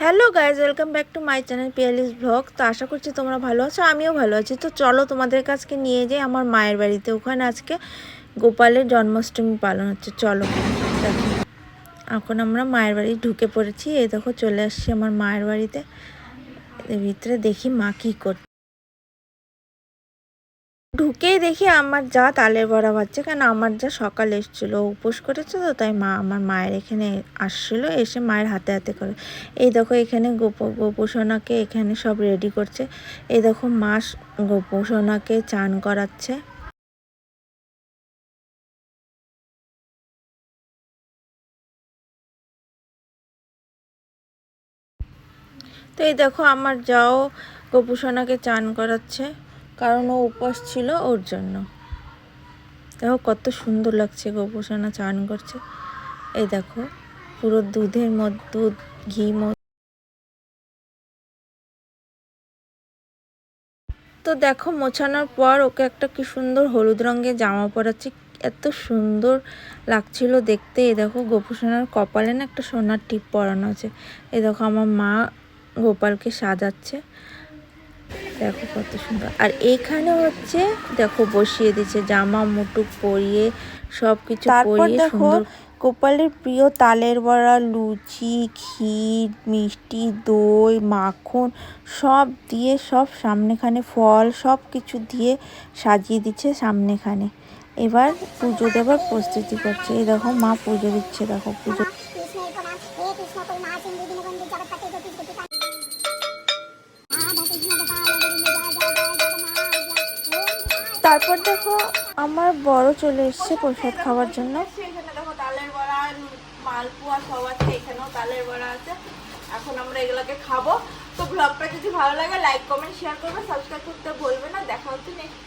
Hello guys welcome back to my channel Piyali's blog. তো আশা করছি তোমরা ভালো আছো, আমিও ভালো আছি। তো চলো তোমাদের কাছকে নিয়ে যাই আমার মায়ের বাড়িতে। ওখানে আজকে গোপালের জন্মাষ্টমী পালন হচ্ছে, চলো। এখন আমরা মায়ের বাড়ি ঢুকে পড়েছি। এই দেখো, চলে আসছি আমার মায়ের বাড়িতে। ভিতরে দেখি মা কী করছে। ঢুকেই দেখি আমার যা তালের বড়া ভাজছে কেন আমার যা সকাল এসেছিল। উপোস করেছে তো, তাই মা আমার মায়ের এখানে আসছিল, এসে মায়ের হাতে হাতে করে। এই দেখো এখানে গোপ গোপোষণাকে এখানে সব রেডি করছে। এই দেখো মা গোপোষণাকে চান করাচ্ছে। তো এই দেখো আমার যাও গোপুসোনাকে চান করাচ্ছে। কারণ ও উপোস ছিল ওর জন্য। দেখো কত সুন্দর লাগছে গোপুসোনা চান করছে। এই দেখো, পুরো দুধের মধ্যে দুধ, ঘি তো দেখো, মোছানোর পর ওকে একটা কি সুন্দর হলুদ রঙের জামা পরাচ্ছি। এত সুন্দর লাগছিল দেখতে। এ দেখো, গোপুসোনার কপালে না একটা সোনার টিপ পরানো আছে। এ দেখো, আমার মা গোপালকে সাজাচ্ছে। দেখো কত সুন্দর আর এখানে হচ্ছে দেখো বসিয়ে দিচ্ছে জামা মুটুক পরিয়ে সব কিছু পরিয়ে সুন্দর গোপালের প্রিয় তালের বড়া লুচি ক্ষীর মিষ্টি দই মাখন সব দিয়ে সব সামনেখানে ফল সব কিছু দিয়ে সাজিয়ে দিচ্ছে সামনেখানে এবার পুজো দেবার প্রস্তুতি করছে এই দেখো মা পুজো দিচ্ছে দেখো পুজো তারপর দেখো আমার বড় চলে এসছে প্রসাদ খাওয়ার জন্য। এখানে দেখো তালের বড়া, মালপোয়া সব আছে, এখানেও তালের বড়া আছে। এখন আমরা এগুলোকে খাব। তো ব্লগটা যদি ভালো লাগে লাইক কমেন্ট শেয়ার করবে সাবস্ক্রাইব করতে ভুলবে না। দেখা হচ্ছে নেক্সট